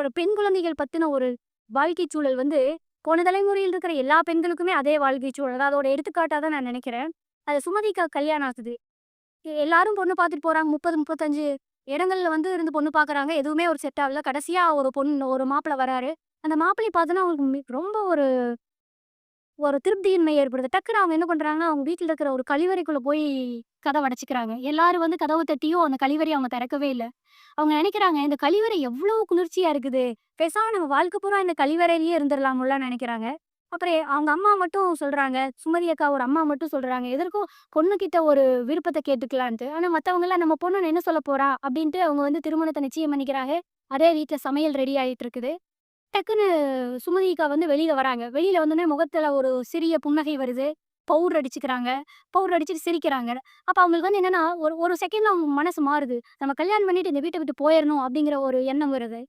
அவங்களோட பெண் குழந்தைகள் பத்தின ஒரு வாழ்க்கை சூழல் வந்து போன தலைமுறையில் இருக்கிற எல்லா பெண்களுக்குமே அதே வாழ்க்கை சூழல் அதோட எடுத்துக்காட்டாக தான் நான் நினைக்கிறேன். அது சுமதிக்கா கல்யாணம் ஆகுது. எல்லாரும் பொண்ணு பார்த்துட்டு போகிறாங்க முப்பது முப்பத்தஞ்சு இடங்கள்ல வந்து இருந்து பொண்ணு பார்க்குறாங்க. எதுவுமே ஒரு செட் ஆகல. கடைசியாக ஒரு பொண்ணு ஒரு மாப்பிள்ளை வராரு. அந்த மாப்பிள்ளை பார்த்தோன்னா அவங்களுக்கு ரொம்ப ஒரு ஒரு திருப்தியின்மை ஏற்படுது. டக்குனு அவங்க என்ன பண்ணுறாங்கன்னா அவங்க வீட்டில் இருக்கிற ஒரு கழிவறைக்குள்ள போய் கதை அடைச்சிக்கிறாங்க எல்லாரும் வந்து கதவு தட்டியும் அந்த கழிவறை அவங்க திறக்கவே இல்லை அவங்க நினைக்கிறாங்க, இந்த கழிவறை எவ்வளோ குளிர்ச்சியா இருக்குது. பேசாம நம்ம வாழ்க்கை பூரா இந்த கழிவறையிலேயே இருந்துரலாம்லாம் நினைக்கிறாங்க. அப்புறம் அவங்க அம்மா மட்டும் சொல்றாங்க. சுமதி அக்கா ஒரு அம்மா மட்டும் சொல்றாங்க. எதற்கும் பொண்ணுக்கிட்ட ஒரு விருப்பத்தை கேட்டுக்கலான்ட்டு. ஆனா மற்றவங்களாம் நம்ம பொண்ணு என்ன சொல்லப் போறா? அப்படின்ட்டு அவங்க வந்து திருமணத்தை நிச்சயம் பண்ணிக்கிறாங்க. அதே வீட்டில் சமையல் ரெடி ஆயிட்டு இருக்குது. டக்குன்னு சுமதிக்கா வந்து வெளியில வராங்க. வெளியில வந்தோடனே முகத்துல ஒரு சிறிய புன்னகை வருது. பவுடர் அடிச்சுக்கிறாங்க. பவுடர் அடிச்சுட்டு சிரிக்கிறாங்க. அப்ப அவங்களுக்கு வந்து என்னன்னா, ஒரு ஒரு செகண்ட்ல அவங்க மனசு மாறுது. நம்ம கல்யாணம் பண்ணிட்டு இந்த வீட்டை விட்டு போயிடணும் அப்படிங்கிற ஒரு எண்ணம் வருது.